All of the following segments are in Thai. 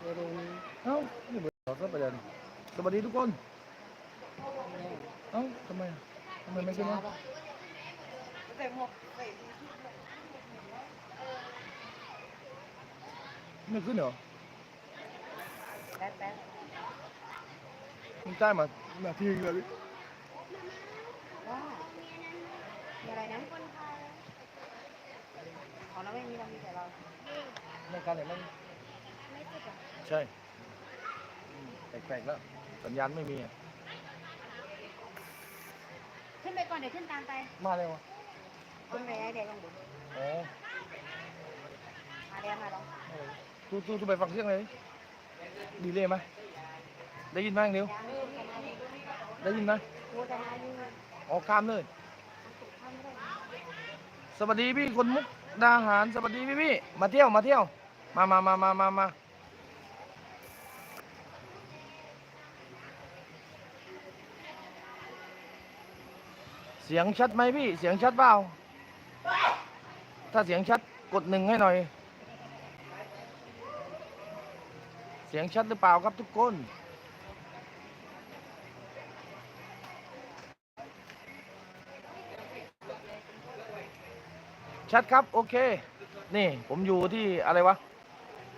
เดี๋ยวดูเอ้านี่เบอร์สองประเด็นสวัสดีทุกคนเอ้าทำไมอะทำไมไม่ขึ้นวะแต่หมวกใส่ไม่ขึ้นเหรอแป๊บแป๊บมึงได้มานาทีเลยว่ามีอะไรนะของเราไม่มีเรามีแต่เราในการไหนมันใช่อืมแปลกๆแล้วสัญญาณไม่มีอะขึ้นไปก่อนเดี๋ยวขึ้นตามไปมาเลยวะขึ้นไปให้เด็กลงบุอ๋อมาเดี๋ยวมาลงเออตูตูตูไปฟังเสียงเลยดีเลยไหมได้ยินไหมเดี๋ยวยังไม่ทำอะไรได้ยินไหมกูจะมาอยู่ออกข้ามเลยทำไม่ได้ สวัสดีพี่คนมุกดาหารสวัสดีพี่พี่มาเที่ยวมาเที่ยว มามามามามามาเสียงชัดไหมพี่ เสียงชัดเปล่าถ้าเสียงชัดกดหนึ่งให้หน่อย เสียงชัดหรือเปล่าครับทุกคน ชัดครับ โอเค นี่ผมอยู่ที่อะไรวะ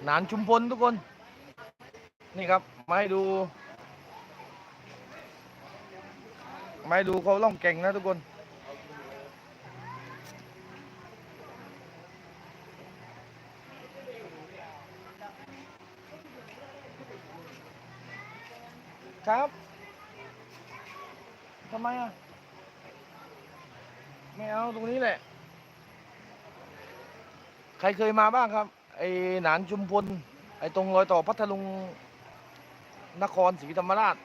หนานชุมพลทุกคน นี่ครับ มาให้ดู มาให้ดูเขาล่องแก่งนะทุกคน ครับทำไมอะ ไม่เอาตรงนี้แหละ ใครเคยมาบ้างครับ ไอ้หนานชุมพลไอ้ตรงรอยต่อพัทลุงนครศรีธรรมราช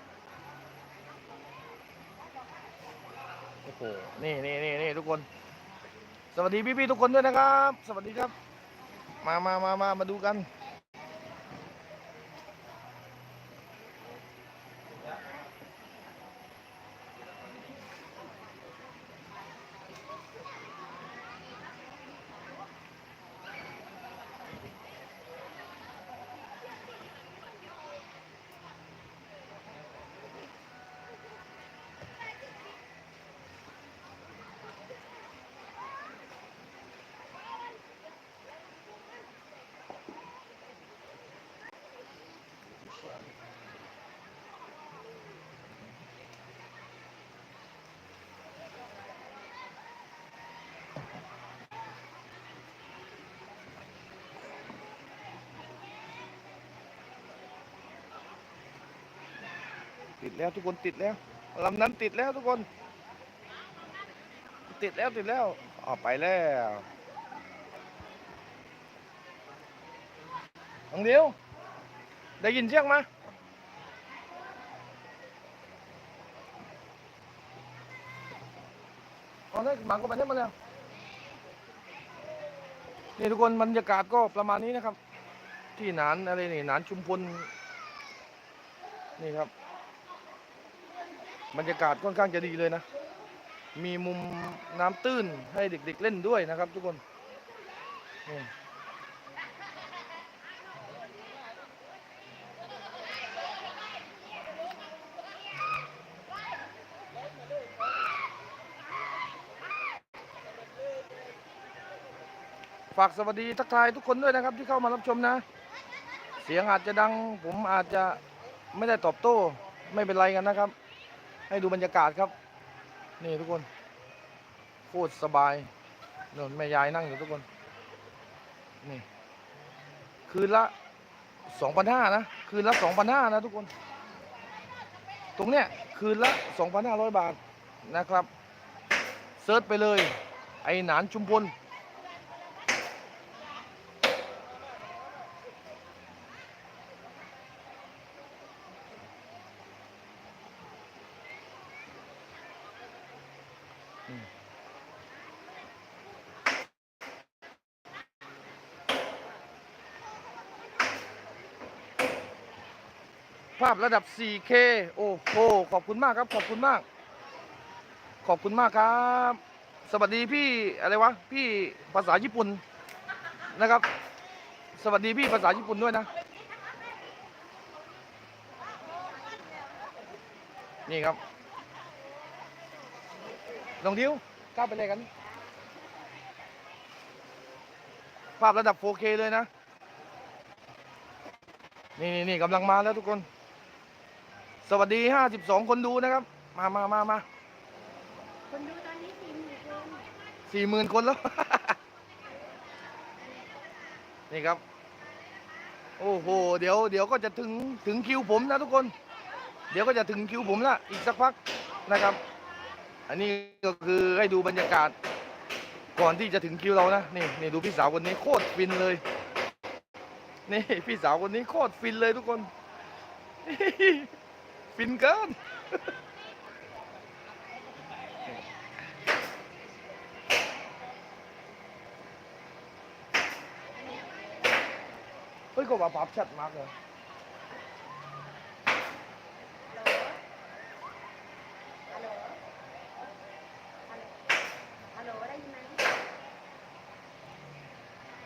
โอ้โหนี่นี่นี่นี่ทุกคน สวัสดีพี่ๆทุกคนด้วยนะครับ สวัสดีครับ มามามามามาดูกัน ติดแล้วทุกคนติดแล้วลำนั้นติดแล้วทุกคน ติดแล้วติดแล้วออกไปแล้วน้องเดียว ได้ยินเสียงไหมเอาเลยหมังก็ไปได้มาแล้วนี่ทุกคนบรรยากาศก็ประมาณนี้นะครับ ที่หนานอะไรนี่หนานชุมพลนี่ครับ บรรยากาศค่อนข้างจะดีเลยนะ มีมุมน้ำตื้นให้เด็กๆเล่นด้วยนะครับ ทุกคนฝากสวัสดีทักทายทุกคนด้วยนะครับ ที่เข้ามารับชมนะ เสียงอาจจะดัง ผมอาจจะไม่ได้ตอบโต้ ไม่เป็นไรกันนะครับ ให้ดูบรรยากาศครับ นี่ทุกคนโคตรสบายนนแม่ยายนั่งอยู่ทุกคน นี่ คืนละสองพันห้านะ คืนละสองพันห้านะทุกคน ตรงเนี้ยคืนละสองพันห้าร้อยบาทนะครับ เซิร์ชไปเลย ไอ้หนานชุมพล ภาพระดับ 4K โอ้โห ขอบคุณมากครับ ขอบคุณมาก ขอบคุณมากครับ สวัสดีพี่อะไรวะ พี่ภาษาญี่ปุ่นนะครับ สวัสดีพี่ภาษาญี่ปุ่นด้วยนะ นี่ครับ ลองดิวก้าวไปเลยกัน ภาพระดับ 4K เลยนะ นี่นี่นี่กำลังมาแล้วทุกคน สวัสดี 52 คนดูนะครับ มามามามาคนดูตอนนี้สี่หมื่นคนสี่หมื่นคนแล้ว นี่ครับ โอ้โห เดี๋ยวเดี๋ยวก็จะถึงถึงคิวผมนะทุกคน เดี๋ยวก็จะถึงคิวผมละอีกสักพักนะครับ อันนี้ก็คือให้ดูบรรยากาศ ก่อนที่จะถึงคิวเรานะนี่นี่ดูพี่สาวคนนี้โคตรฟินเลย นี่พี่สาวคนนี้โคตรฟินเลยทุกคน ฟินเกินเฮ้ยก็ว่าภาพชัดมากเลย ฮัลโหลฮัลโหลฮัลโหลได้ยินไหม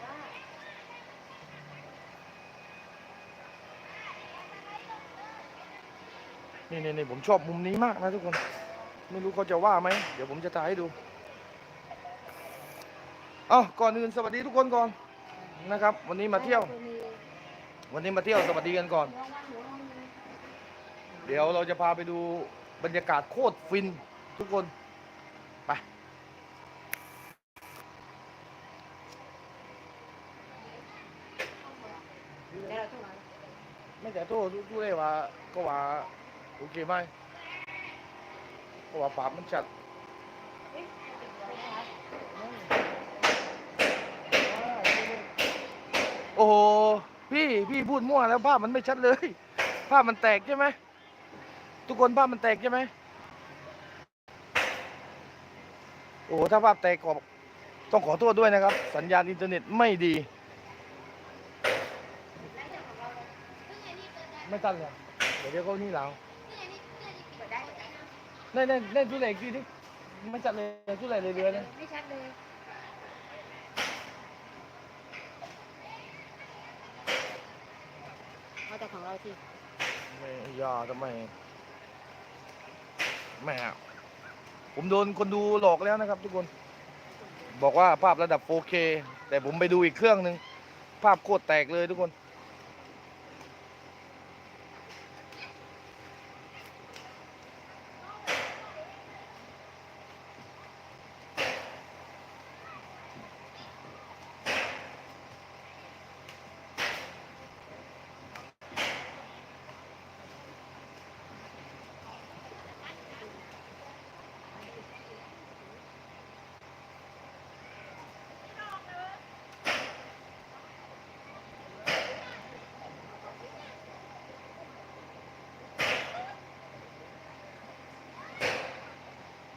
ว่า นี่นี่นี่ผมชอบมุมนี้มากนะทุกคน ไม่รู้เขาจะว่าไหม เดี๋ยวผมจะถ่ายให้ดูเอ้าก่อนอื่นสวัสดีทุกคนก่อนนะครับ วันนี้มาเที่ยวคือมีวันนี้มาเที่ยวสวัสดีกันก่อนน้องว่างหนูห้องนึงเดี๋ยวเราจะพาไปดูบรรยากาศโคตรฟินทุกคนไปเดี๋ยวเราต้องมาไม่แต่โทษทุกเลยว่าก็ว่า โอเคไหมก็ว่าปากมันชัดโอ้โหพี่พี่พูดมั่วแล้วภาพมันไม่ชัดเลย ภาพมันแตกใช่ไหมทุกคนภาพมันแตกใช่ไหมโอ้ถ้าภาพแตกก็ต้องขอโทษด้วยนะครับ สัญญาณอินเทอร์เน็ตไม่ดี ไม่ตันเลยเดี๋ยวเดี๋ยวเขานี่เราเปิดได้ไหม เล่นเล่นเล่นทุเรศทีดิไม่จัดเลยทุเรศเลยเรือนะไม่ชัดเลยเอาแต่ของเราสิไม่อยาทำไมไม่เอาผมโดนคนดูหลอกแล้วนะครับ ทุกคน บอกว่าภาพระดับ 4K แต่ผมไปดูอีกเครื่องหนึ่งภาพโคตรแตกเลยทุกคน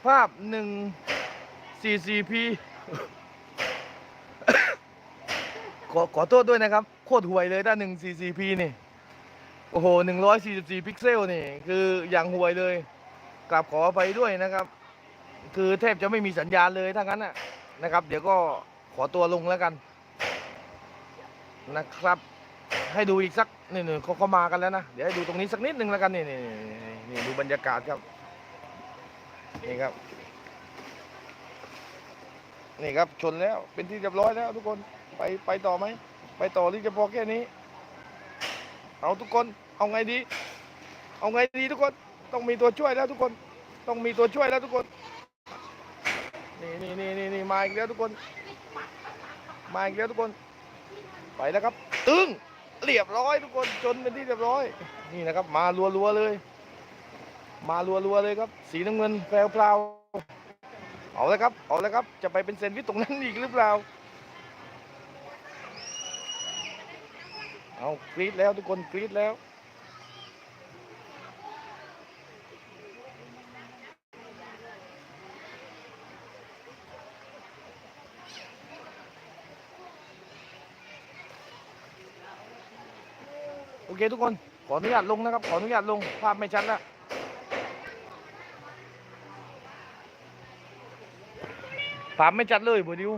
ภาพหนึ่ง 44p ขอขอโทษด้วยนะครับ โคตรห่วยเลยถ้าหนึ่ง 44p นี่ โอ้โห 144 พิกเซลนี่ คืออย่างห่วยเลยกลับขอไปด้วยนะครับ คือแทบจะไม่มีสัญญาณเลยถ้างั้นนะนะครับ เดี๋ยวก็ขอตัวลงแล้วกัน นะครับ ให้ดูอีกสักนี่นี่เขาเขามากันแล้วนะ เดี๋ยวให้ดูตรงนี้สักนิดนึงแล้วกันนี่นี่นี่นี่นี่ดูบรรยากาศครับ นี่ครับ นี่ครับชนแล้วเป็นที่เรียบร้อยแล้วทุกคนไปไปต่อไหม ไปต่อหรือจะพอแค่นี้ เอาทุกคนเอาไงดี เอาไงดีทุกคนต้องมีตัวช่วยแล้วทุกคน ต้องมีตัวช่วยแล้วทุกคน นี่นี่นี่นี่นี่มาอีกแล้วทุกคน มาอีกแล้วทุกคน ไปแล้วครับ ตึ้งเรียบร้อยทุกคนจนเป็นที่เรียบร้อย นี่นะครับ มารัวๆเลย มารัวๆเลยครับ สีน้ำเงินแพรวๆเอาเลยครับเอาเลยครับ จะไปเป็นเซนวิชตรงนั้นอีกหรือเปล่า เอากรีดแล้วทุกคนกรีดแล้ว โอเคทุกคนขออนุญาตลงนะครับ ขออนุญาตลงภาพไม่ชัดแล้ว ภามไม่จัดเลยบัวดิว